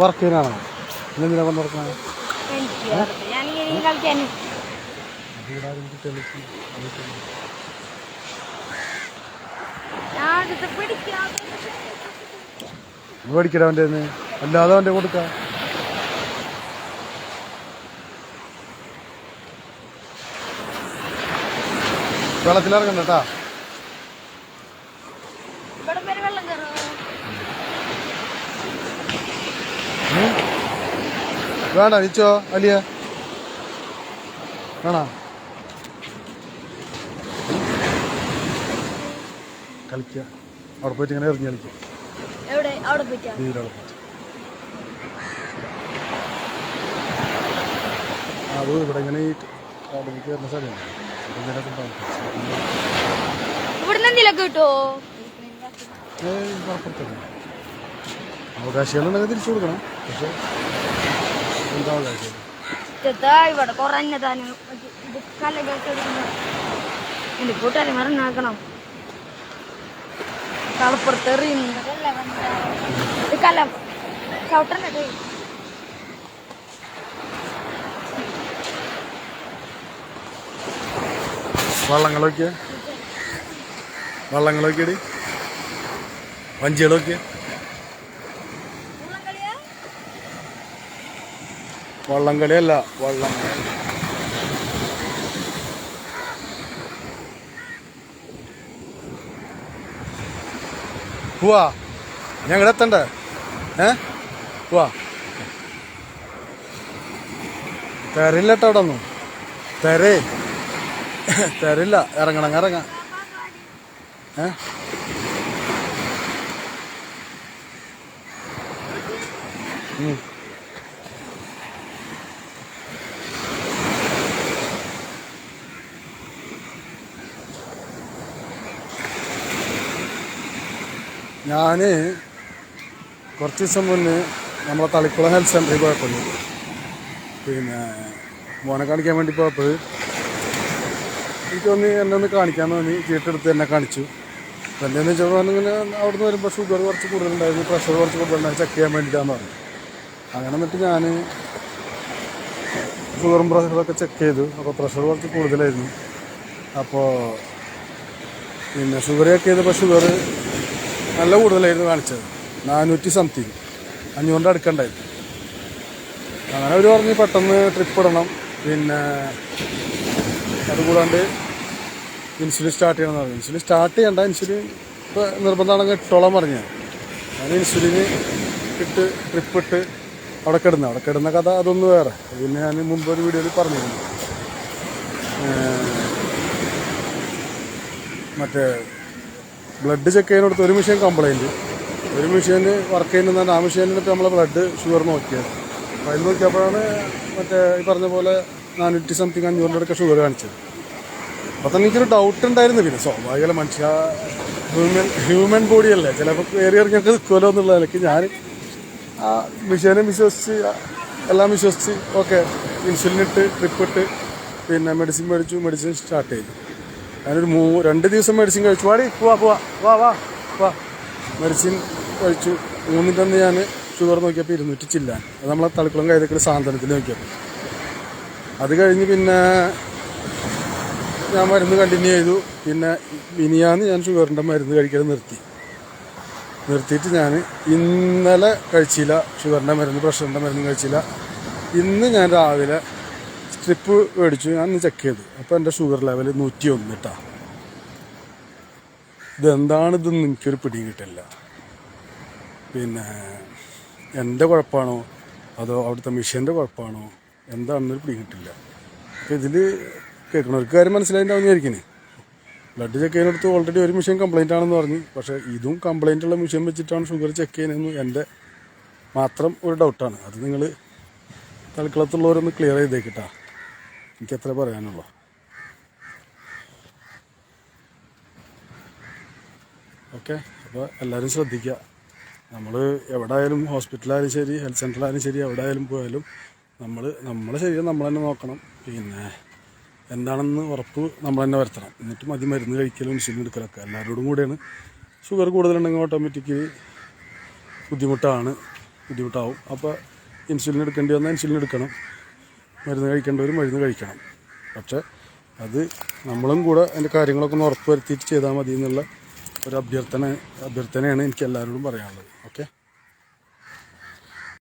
Work ചെയ്യാനാണോ? ഇന്നെന്തിനാ കൊണ്ട് മേടിക്കട അവന്റെ അല്ലാതെ അവന്റെ കൊടുക്ക. വെള്ളത്തിലിറങ്ങണ്ട കേട്ടാ ഇവിടെ വരെ വെള്ളം കയറുമോ ഉം. വേണ്ട നിച്ചോ അലിയ വേണോ? കളിക്കുക അവിടെ പോയിട്ട് ഇങ്ങനെ എറിഞ്ഞ് കളിക്കുക അത് ഇവിടെ ഇങ്ങനെ ഈ സ്ഥലമാണ് കിട്ടുമോ അവകാശികളുണ്ടെങ്കിൽ തിരിച്ചു കൊടുക്കണം. പക്ഷെ ഇവിടെ കുറഞ്ഞതാണ്. എന്റെ കൂട്ടുകാരെ മറന്നാക്കണം. കളപ്പുറത്ത് ചവിട്ടണ്ടേ വള്ളങ്ങളൊക്കെ വള്ളങ്ങളൊക്കെ വഞ്ചികളൊക്കെ വള്ളംകളിയല്ല വള്ളം. പോവാ ഞങ്ങൾ എത്തണ്ടേ? ഏ? പോവാ തരില്ല കേട്ടോ അവിടെ ഒന്നും തരേ. തരില്ല ഇറങ്ങണം ഇറങ്ങാം. ഏ? ഉം. ഞാൻ കുറച്ച് ദിവസം മുന്നേ നമ്മളെ തളിക്കുളം ഹെൽത്ത് സെന്ററിൽ പോയപ്പോൾ പിന്നെ മോനെ കാണിക്കാൻ വേണ്ടി പോയപ്പോൾ എനിക്കൊന്ന് എന്നെ ഒന്ന് കാണിക്കാൻ തോന്നി. ചീട്ടെടുത്ത് എന്നെ കാണിച്ചു. അപ്പം എന്ന് വെച്ചാൽ ഇങ്ങനെ അവിടുന്ന് വരുമ്പോൾ ഷുഗർ കുറച്ച് കൂടുതലുണ്ടായിരുന്നു പ്രഷർ കുറച്ച് കൂടുതലുണ്ടായിരുന്നു ചെക്ക് ചെയ്യാൻ വേണ്ടിയിട്ടാന്ന് പറഞ്ഞു. അങ്ങനെ എന്നിട്ട് ഞാൻ ഷുഗറും പ്രഷറൊക്കെ ചെക്ക് ചെയ്തു. അപ്പോൾ പ്രഷർ കുറച്ച് കൂടുതലായിരുന്നു. അപ്പോൾ പിന്നെ ഷുഗർ ചെക്ക് ചെയ്തപ്പോൾ ഷുഗർ നല്ല കൂടുതലായിരുന്നു കാണിച്ചത്. നാനൂറ്റി സംതിങ് അഞ്ഞൂറിന്റെ അടുക്കണ്ടായിരുന്നു അങ്ങനെ അവർ പറഞ്ഞ് പെട്ടെന്ന് ട്രിപ്പ് ഇടണം. പിന്നെ അതുകൂടാണ്ട് ഇൻസുലിൻ സ്റ്റാർട്ട് ചെയ്യണമെന്ന് പറഞ്ഞു. ഇൻസുലിൻ സ്റ്റാർട്ട് ചെയ്യണ്ട ഇൻസുലിൻ ഇപ്പോൾ നിർബന്ധമാണെങ്കിൽ ഇട്ടോളം പറഞ്ഞു. ഞാൻ ഇൻസുലിന് ഇട്ട് ട്രിപ്പ് ഇട്ട് അവിടെ കിടന്നു. അവിടെ കിടന്ന കഥ അതൊന്ന് വേറെ. പിന്നെ ഞാൻ മുമ്പ് ഒരു വീഡിയോയിൽ പറഞ്ഞിരുന്നു. മറ്റേ ബ്ലഡ് ചെക്ക് ചെയ്യുന്നിടത്ത് ഒരു മെഷീൻ കംപ്ലൈന്റ് ഒരു മെഷീന് വർക്ക് ചെയ്യുന്നുണ്ട് ആ മെഷീനിലിട്ട് നമ്മളെ ബ്ലഡ് ഷുഗർ നോക്കിയത്. അപ്പോൾ അതിൽ നോക്കിയപ്പോഴാണ് മറ്റേ ഈ പറഞ്ഞ പോലെ നാനൂറ്റി സംതിങ് അഞ്ഞൂറിന്റെ അടുക്ക ഷുഗർ കാണിച്ചത്. അപ്പോൾ തന്നെ എനിക്കൊരു ഡൗട്ട് ഉണ്ടായിരുന്നു. പിന്നെ സ്വാഭാവിക മനുഷ്യ ഹ്യൂമൻ ഹ്യൂമൻ ബോഡി അല്ലേ? ചിലപ്പോൾ കയറി ഇറങ്ങിയൊക്കെ നിൽക്കുമല്ലോ എന്നുള്ള നിലയ്ക്ക് ഞാൻ ആ മെഷീനെ വിശ്വസിച്ച് എല്ലാം വിശ്വസിച്ച് ഓക്കെ ഇൻസുലിൻ ഇട്ട് ട്രിപ്പ് ഇട്ട് പിന്നെ മെഡിസിൻ മേടിച്ചു മെഡിസിൻ സ്റ്റാർട്ട് ചെയ്തു. ഞാനൊരു മൂ രണ്ട് ദിവസം മെഡിസിൻ കഴിച്ചു. വാടി പോവാ പോവാ വാ വാ വാ. മെഡിസിൻ കഴിച്ചു. മൂന്നിന്റെ അന്ന് ഞാൻ ഷുഗർ നോക്കിയപ്പോൾ ഇരുന്നൂറ്റി ചില്ലാൻ. അത് നമ്മളെ തളിക്കുളം കൈതക്കൽ സാന്ത്വനത്തിൽ നോക്കിയപ്പോൾ അത് കഴിഞ്ഞ് പിന്നെ ഞാൻ മരുന്ന് കണ്ടിന്യൂ ചെയ്തു. പിന്നെ ഇനിയാന്ന് ഞാൻ ഷുഗറിന്റെ മരുന്ന് കഴിക്കാൻ നിർത്തി. നിർത്തിയിട്ട് ഞാൻ ഇന്നലെ കഴിച്ചില്ല ഷുഗറിന്റെ മരുന്ന് പ്രഷറിന്റെ മരുന്ന് കഴിച്ചില്ല. ഇന്ന് ഞാൻ രാവിലെ സ്ട്രിപ്പ് മേടിച്ചു. ഞാൻ ചെക്ക് ചെയ്തു. അപ്പോൾ എന്റെ ഷുഗർ ലെവൽ നൂറ്റി ഒന്ന് കേട്ടാ ഇതെന്താണിതെന്ന് എനിക്കൊരു പിടി കിട്ടില്ല. പിന്നെ എന്റെ കുഴപ്പമാണോ അതോ അവിടുത്തെ മിഷീന്റെ കുഴപ്പമാണോ എന്താണെന്നൊരു പിടി കിട്ടില്ല. അപ്പോൾ ഇതിൽ കേൾക്കണവർക്ക് കാര്യം മനസ്സിലായിട്ടുണ്ടാവും ബ്ലഡ് ചെക്ക് ചെയ്യുന്നിടത്ത് ഓൾറെഡി ഒരു മെഷീൻ കംപ്ലൈന്റ് ആണെന്ന് പറഞ്ഞു. പക്ഷേ ഇതും കംപ്ലൈന്റ് ഉള്ള മെഷീൻ വെച്ചിട്ടാണ് ഷുഗർ ചെക്ക് ചെയ്യുന്നതെന്ന് എന്റെ മാത്രം ഒരു ഡൗട്ടാണ് അത് നിങ്ങൾ തൽക്കളത്തുള്ളവരൊന്ന് ക്ലിയർ ചെയ്തേക്കിട്ടാ എനിക്ക് പറയാനുള്ളൂ. ഓക്കെ. അപ്പോൾ എല്ലാവരും ശ്രദ്ധിക്കുക നമ്മൾ എവിടെ ആയാലും ഹോസ്പിറ്റലായാലും ശരി ഹെൽത്ത് സെന്ററിലായാലും ശരി എവിടെ ആയാലും പോയാലും നമ്മൾ നമ്മളെ ശരീരം നമ്മൾ തന്നെ നോക്കണം. പിന്നെ എന്താണെന്ന് ഉറപ്പ് നമ്മൾ തന്നെ വരുത്തണം. എന്നിട്ട് മതി മരുന്ന് കഴിക്കലും ഇൻസുലിൻ എടുക്കലൊക്കെ. എല്ലാവരോടും കൂടെയാണ്. ഷുഗർ കൂടുതലുണ്ടെങ്കിൽ ഓട്ടോമാറ്റിക്കലി ബുദ്ധിമുട്ടാണ് ബുദ്ധിമുട്ടാവും. അപ്പോൾ ഇൻസുലിൻ എടുക്കേണ്ടി വന്നാൽ ഇൻസുലിൻ എടുക്കണം. മരുന്ന് കഴിക്കേണ്ടവർ മരുന്ന് കഴിക്കണം. പക്ഷേ അത് നമ്മളും കൂടെ അതിന്റെ കാര്യങ്ങളൊക്കെ ഒന്ന് ഉറപ്പ് വരുത്തിയിട്ട് ചെയ്താൽ മതി എന്നുള്ള ഒരു അഭ്യർത്ഥന അഭ്യർത്ഥനയാണ് എനിക്ക് എല്ലാവരോടും പറയാനുള്ളത്. ഓക്കെ